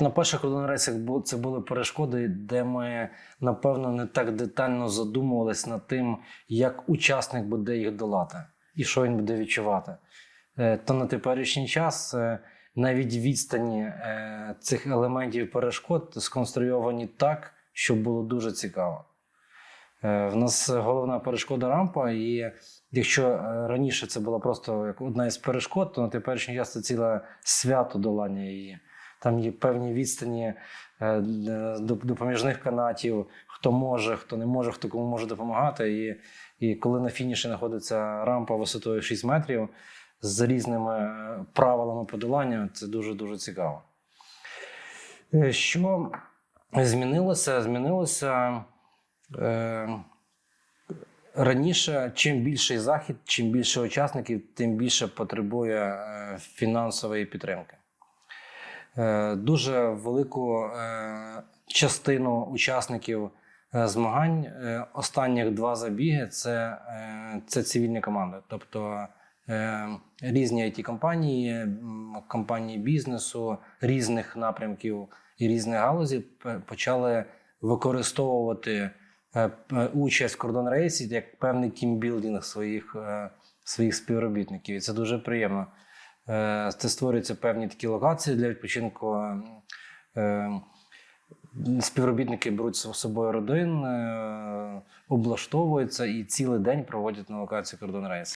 на перших кордонрейсах це були перешкоди, де ми, напевно, не так детально задумувались над тим, як учасник буде їх долати і що він буде відчувати. Е, То на теперішній час е, навіть відстані е, цих елементів перешкод сконструйовані так, щоб було дуже цікаво. В нас головна перешкода рампа, і якщо раніше це була просто одна із перешкод, то на теперішній час це ціле свято долання її. Там є певні відстані е, до допоміжних канатів, хто може, хто не може, хто кому може допомагати. І, і коли на фініші знаходиться рампа висотою 6 метрів з різними е, правилами подолання, це дуже дуже цікаво. Е, Що змінилося? Змінилося е, раніше, чим більший захід, чим більше учасників, тим більше потребує фінансової підтримки. Е, Дуже велику е, частину учасників е, змагань останніх два забіги це, це цивільні команди. Тобто різні it компанії компанії бізнесу, різних напрямків і різних галузей п- почали використовувати участь в кордон рейсі як певний тімбілдинг своїх, своїх співробітників. І це дуже приємно. Е, Це створюються певні такі локації для відпочинку. Е, Співробітники беруть з собою родин, е, облаштовуються і цілий день проводять на локації кордон рейс.